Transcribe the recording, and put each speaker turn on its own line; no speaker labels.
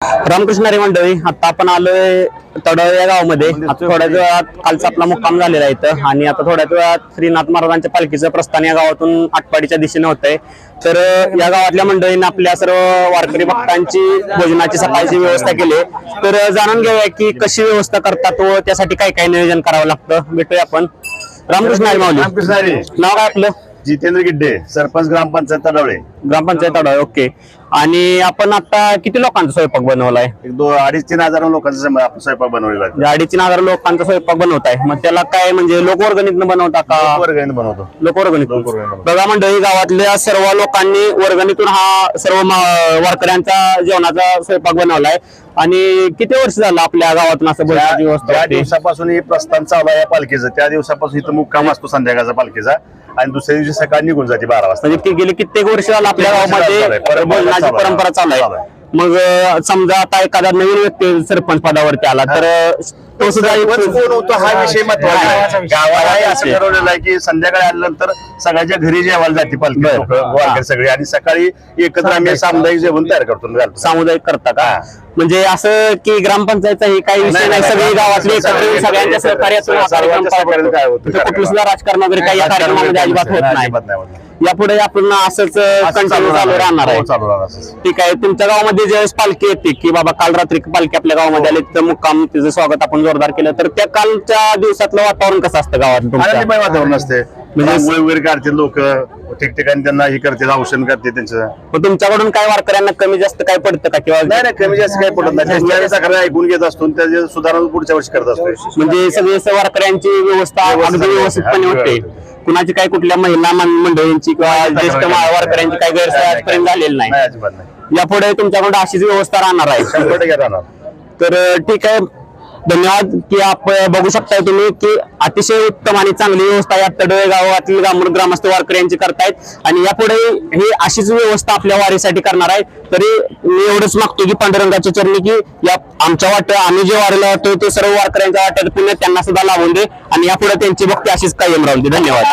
रामकृष्ण हरी मंडळी आता आपण आलोय तडव या गावामध्ये. आता थोड्या वेळात कालचा आपला मुक्काम झालेला इथं. आणि आता थोड्याच वेळात श्रीनाथ महाराजांच्या पालखीचं प्रस्थान या गावातून आटपाडीच्या दिशेने होत आहे तर या गावातल्या मंडळींनी आपल्या सर्व वारकरी भक्तांची भोजनाची सकाळची व्यवस्था केली आहे. तर जाणून घेऊया की कशी व्यवस्था करतात व त्यासाठी काय काय नियोजन करावं लागतं. भेटूया आपण. रामकृष्ण हरी माऊली. नाव काय आपलं?
जितेंद्र गिड्डे सरपंच ग्रामपंचायत तडवळे
ग्रामपंचायत तडव ओके. आणि आपण आता किती लोकांचा स्वयंपाक बनवलाय?
एक दोन अडीच तीन हजार लोकांचा सम- आपण स्वयंपाक बनवलेला आहे.
म्हणजे अडीच तीन हजार लोकांचा स्वयंपाक बनवताय मग त्याला काय म्हणजे लोकवर्गणीतनं बनवता का?
वर्गणीने बनवतो.
लोकवर्गणीतून
लोकवर्गणीतून.
बघा मंडळी गावातल्या सर्व लोकांनी वर्गणीतून हा सर्व मा- वारकऱ्यांचा जेवणाचा स्वयंपाक बनवलाय. आणि किती वर्ष झालं आपल्या गावातून असं
त्या
भोजनाची व्यवस्था
त्या
होते?
दिवसापासून हे प्रस्थान चालू आहे या पालखीचं त्या दिवसापासून इथं मुक्काम असतो संध्याकाळचा पालखीचा. आणि दुसऱ्या दिवशी सकाळी निघून जाते बारा वाजता
म्हणजे ती गेली कित्येक वर्ष झालं आपल्या गावामध्ये.
परंपरा चालू आहे.
मग समजा आता एखादा नवीन व्यक्ती सरपंच पदावरती आला तर तो सुद्धा एक-
सरपंच कोण होतो हा विषय महत्त्वाचा आहे गावाला हे असं ठरवलेलं आहे की संध्याकाळी आल्यानंतर सगळ्याच्या घरी जेवायला जाते पालखी
बरं.
लोकं, वारकरी सगळे आणि सकाळी एकत्र आम्ही सामुदायिक जेवण तयार करतो घालतो.
सामुदायिक करता का. म्हणजे असं की ग्रामपंचायतचा हे काही विषय
नाही,
नाही
नाही,
सगळी
नाही.
गावातली एकत्र येऊन सगळ्यांच्या सहकार्यातून हा कार्यक्रम
सर्वांच्या
पार
सहकार्याने काय होतं?
पडतो. कुठलं सुद्धा राजकारण वगैरे काही या कार्यक्रमामध्ये अजिबात होत नाही
अजिबात नाही होत.
यापुढे आपण असंच
असं
कंटिन्यू चालू राहणार. आहे.
हो, चालू राहणार असंच.
ठीक आहे. तुमच्या गावामध्ये ज्यावेळेस पालखी येते की बाबा काल रात्री पालखी आपल्या गावामध्ये आली तिथं मुक्काम तिचं स्वागत आपण जोरदार केलं तर त्या कालच्या दिवसातलं वातावरण कसं असतं गावात
वातावरण असते.
म्हणजे-
वगैरे काढते लोक ठिकठिकाणी त्यांना हे करते औषध करते त्यांचं.
मग तुमच्याकडून काय वारकऱ्यांना कमी जास्त काय पडतं का किंवा
नाही नाही कमी जास्त काही पडत नाही. त्यांच्या तक्रारी ऐकून घेत असतो त्याची सुधारणा पुढच्या वर्षी करत असतो.
म्हणजे सगळे वारकऱ्यांची व्यवस्था व्यवस्थितपणे होते. कुणाची काही कुठल्या महिला मंडळींची किंवा ज्येष्ठ वारकऱ्यांची काही गैरसोय आजपर्यंत झालेली
नाही.
नाही
अजिबात नाही.
यापुढे तुमच्याकडे अशीच व्यवस्था राहणार आहे.
शंभर टक्के राहणार.
तर ठीक आहे. धन्यवाद की आप बघू शकताय तुम्ही की अतिशय उत्तम आणि चांगली व्यवस्था या तडवे गावातील ग्राम- ग्रामस्थ वारकऱ्यांची करतायत. आणि यापुढे ही अशीच व्यवस्था आपल्या वारीसाठी करणार आहे. तरी मी एवढंच मागतो की पांडुरंगाच्या चरणी की या आमच्या वाट आम्ही जे वारीला होतो ते सर्व वारकऱ्यांच्या वाट्यात पुन्हा त्यांना सुद्धा लावून दे. आणि यापुढे त्यांची भक्ती अशीच कायम राहून दे. धन्यवाद.